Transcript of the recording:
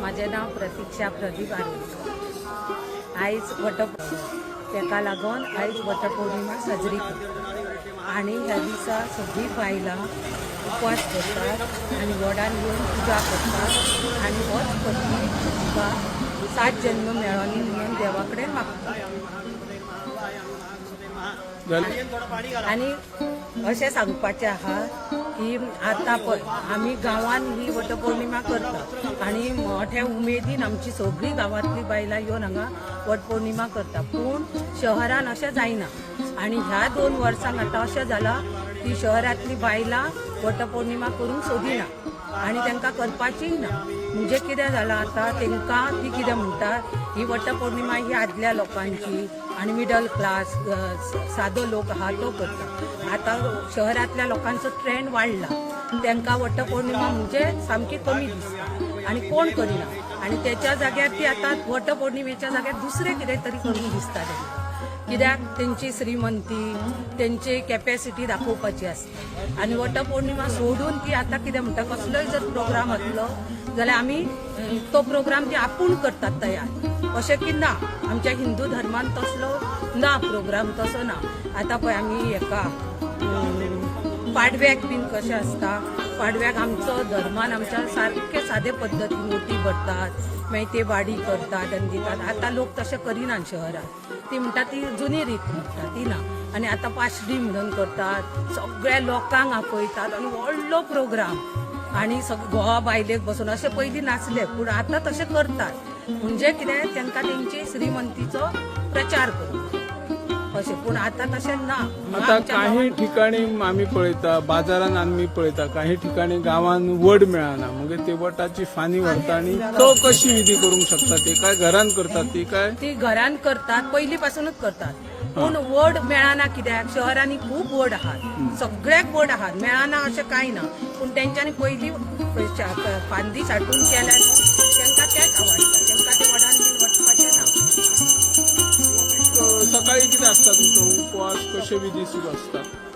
माझे नाव प्रतीक्षा प्रदीप आहे. आयज वट तेका लागून आयज वटपौर्णिमा साजरी करतो. आणि ह्या दिसा सगळीं बायलां उपवास करतात आणि वडान येऊन पुजा करतात. आणि होच पत्नी तुका सात जन्म मेळोनी म्हणून देवा कडेन मागतात. आनी अशें सांगपाचें आहा की आतां पळय आमी गांवांत ही वटपौर्णिमा करता आनी मोठ्या उमेदीन आमची सगळीं गांवांतलीं बायलां येवन हांगा वटपौर्णिमा करता. पूण शहरान अशें जायना. आनी ह्या दोन वर्सांत आतां अशें जालां की शहरांतलीं बायलां वटपौर्णिमा करूंक सोदिना आनी तांकां करपाचीय ना. म्हणजे कितें जालां आतां? तांकां ती कितें म्हणटात ही वटपौर्णिमा ही आदल्या लोकांची आनी मिडल क्लास सादो लोक आहा तो करता आतां शहरांतल्या लोकांचो ट्रेंड वाडला तांकां वटपौर्णिमा म्हणजे सामकी कमी दिसता. आनी कोण करिना? आनी तेच्या जाग्यार ती आतां वटपौर्णिमेच्या जाग्यार दुसरें कितें तरी करूंक दिसता तांकां कित्याक तेंची श्रीमंती तेंची कॅपॅसिटी दाखोवपाची आसता आनी वटपौर्णिमा सोडून ती आतां कितें म्हणटा कसलोय जर प्रोग्राम आसलो जाल्यार आमी तो प्रोग्राम ती आपूण करतात तयार. अशें की ना आमच्या हिंदू धर्मान तसलो ना प्रोग्राम तसो ना. आतां पळय आमी हेका पाडव्याक बीन कशें आसता पाडव्याक आमचो धर्मान आमच्या सारके सादे पद्दतीन मोठी भरतात मागीर ते वाडी करतात आनी दितात. आतां लोक तशें करिनात शहरात. ती म्हणटा ती जुनी रीत म्हणटा ती ना. आनी आतां पाशडी म्हणून करतात. सगळ्या लोकांक आपयतात आनी व्हडलो प्रोग्राम. आनी सग घोवा बायलेक बसून अशें पयलीं नाचले पूण आतां तशें करतात. म्हणजे कितें तांकां तेंची श्रीमंतीचो प्रचार करतात अशें पूण आतां तशें ना आता काही गांवांत ठिकाणी आम्ही पळयता बाजारान आम्ही पळयता काही ठिकाणी गावान वड मेळना मग ते वटाची फानी व्हरता आणि तो कशी विधी करूंक शकता ते काय घरान करतात ती काय? ती घरान करतात पयलीं पासूनच करतात पूण वड मेळना कित्याक शहरांनी खूब वड आहात. सगळ्याक वड आहात. मेळना अशें कांय ना? पूण तेंच्यांनी पयलीं शा- फांदी साठून केल्या न्हू तांकां तेच आवडटा तांकां asta, dintr-o coască și evident asta.